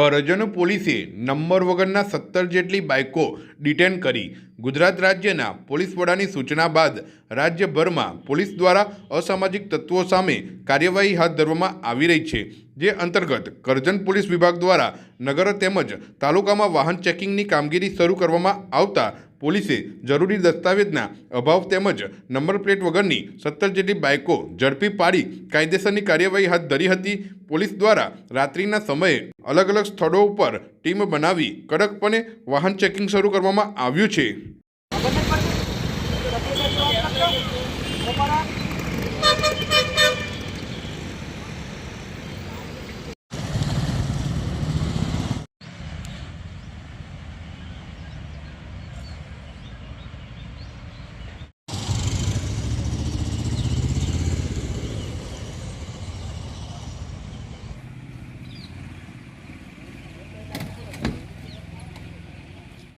કરજણ પોલીસે નંબર વગરના સત્તર જેટલી બાઇકો ડિટેન કરી ગુજરાત રાજ્યના પોલીસ વડાની સૂચના બાદ રાજ્યભરમાં પોલીસ દ્વારા અસામાજિક તત્વો સામે કાર્યવાહી હાથ ધરવામાં આવી રહી છે, જે અંતર્ગત કરજણ પોલીસ વિભાગ દ્વારા નગર તેમજ તાલુકામાં વાહન ચેકિંગની કામગીરી શરૂ કરવામાં આવતા પોલીસે જરૂરી દસ્તાવેજના અભાવ તેમજ નંબર પ્લેટ વગરની સત્તર જેટલી બાઇકો ઝડપી પાડી કાયદેસરની કાર્યવાહી હાથ ધરી હતી. પોલીસ દ્વારા રાત્રિના સમયે અલગ અલગ સ્થળો ઉપર ટીમ બનાવી કડકપણે વાહન ચેકિંગ શરૂ કરવામાં આવ્યું છે.